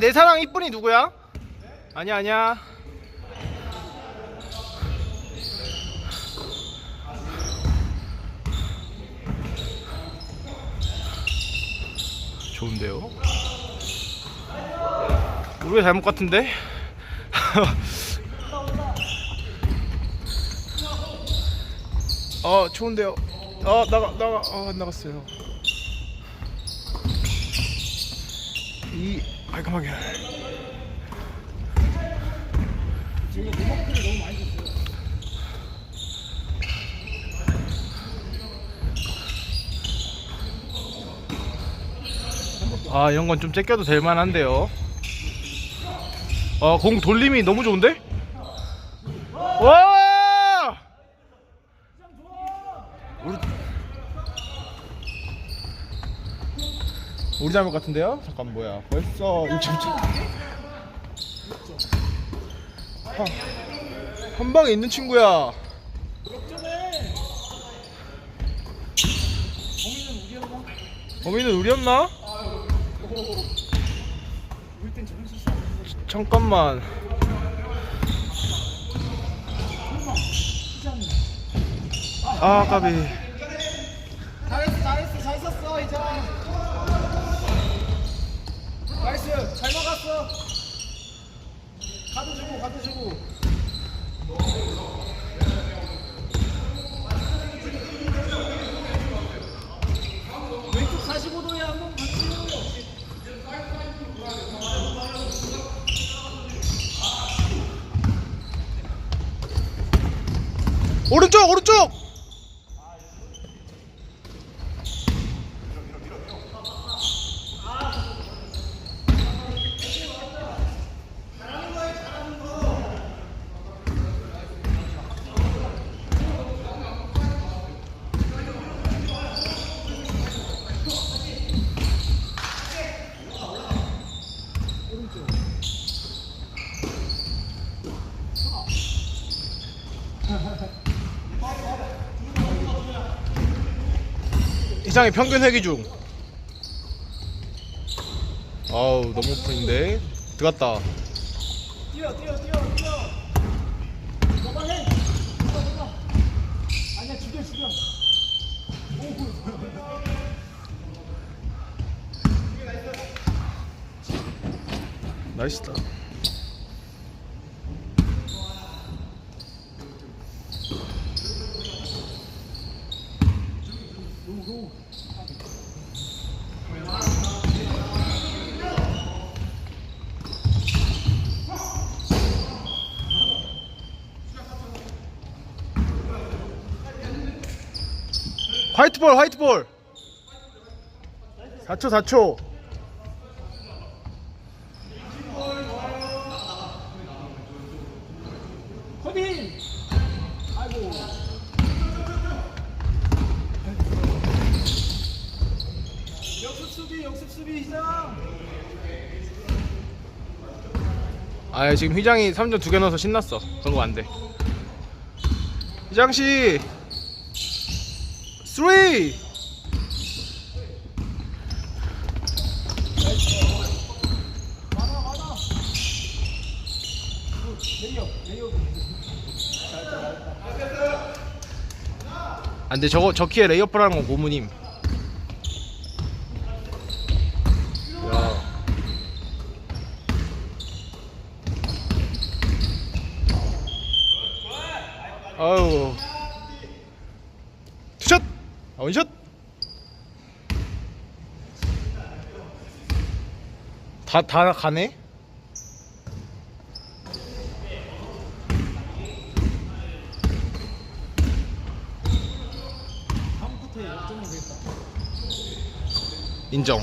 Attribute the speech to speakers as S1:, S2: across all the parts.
S1: 내 사랑 이쁜이 누구야? 아니야 아니야 좋은데요? 우리가 잘못 같은데? 어 좋은데요? 어 나가 나가 어 안 나갔어요 이 깔끔하게 아 이런 건 좀 째껴도 될 만한데요 어 공 돌림이 너무 좋은데? 와! 우리 우리 잘못 같은데요? 잠깐 뭐야. 벌써 6점 한, 한 방에 있는 친구야. 범인은 우리였나? 잠깐만. 아 까비.
S2: 잘했어 잘했어 잘 썼어 이제 나이스. 잘 막았어. 가드 주고 가드 주고. 왼쪽 45도에 한번 같이
S1: 오른쪽 오른쪽 이상의 평균 회기 중. 아우 너무 오픈인데. 들어갔다.
S2: 뛰어 뛰어 뛰어 뛰어. 너가 해. 너가 너가. 아니야 죽여 죽여
S1: 나이스다 화이트볼 화이트볼. 4초 4초.
S2: 커딘 아이고 역습 수비 역습 수비 시작
S1: 아 지금 휘장이 3점 두 개 넣어서 신났어. 그런 거 안돼. 휘장씨 3
S2: 많아 많아 굿 레이업 레이업
S1: 안돼 저거 저 키에 레이어프라는 건 고무님 야. 아유. 아, 원샷. 다 다 가네? 인정.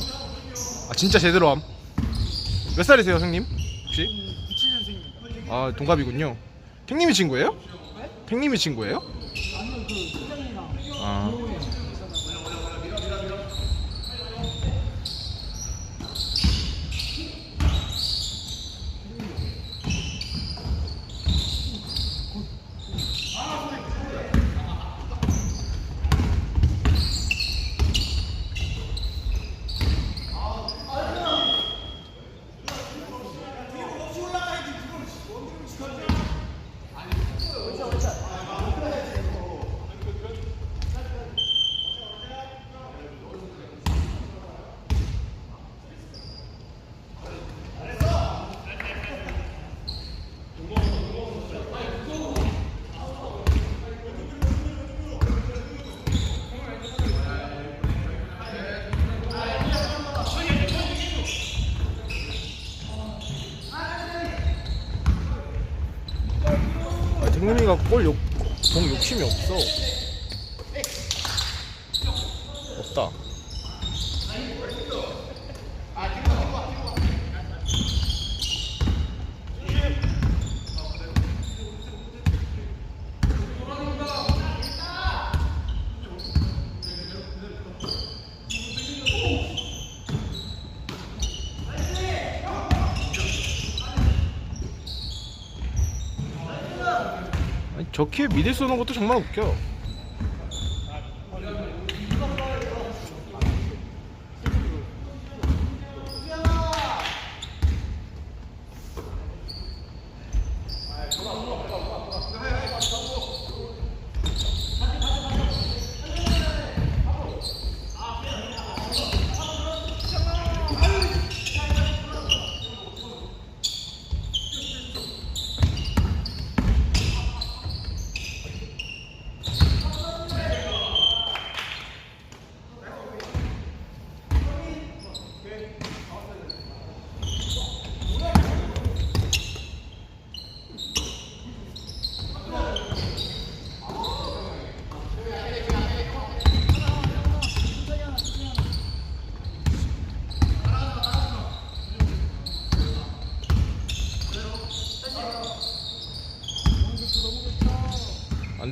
S1: 아 진짜 제대로 함. 몇 살이세요 형님? 혹시?
S2: 97년생입니다
S1: 아 동갑이군요. 탱님이 친구예요?
S2: 네?
S1: 탱님이 친구예요?
S2: 아니요 그 팀장이랑
S1: 우민이가 골 욕, 공 욕심이 없어. 없다. 아니, 저 키에 미들 쏘는 것도 정말 웃겨.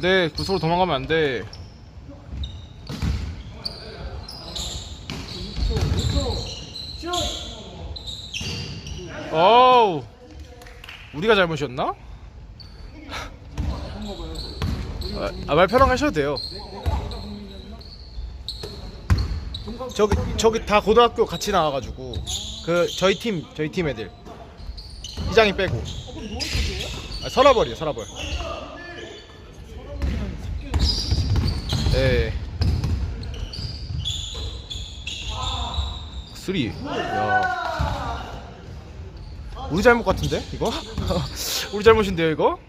S1: 안 돼. 구석으로 도망가면 안 돼. 어우. 우리가 잘못이었나? 아, 아, 말 편하게 하셔도 돼요. 저기 저기 다 고등학교 같이 나와가지고 그 저희 팀 저희 팀 애들 이장이 빼고 아, 서라벌이요 서라벌. 예. 쓰리. 야. 우리 잘못 같은데 이거? 우리 잘못인데요 이거?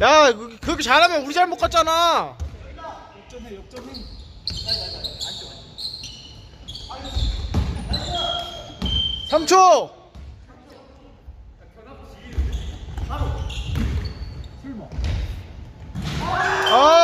S1: 야 그- 그렇게 잘하면 우리 잘못 같잖아.
S2: 역전해 역전해
S1: 3초. Oh!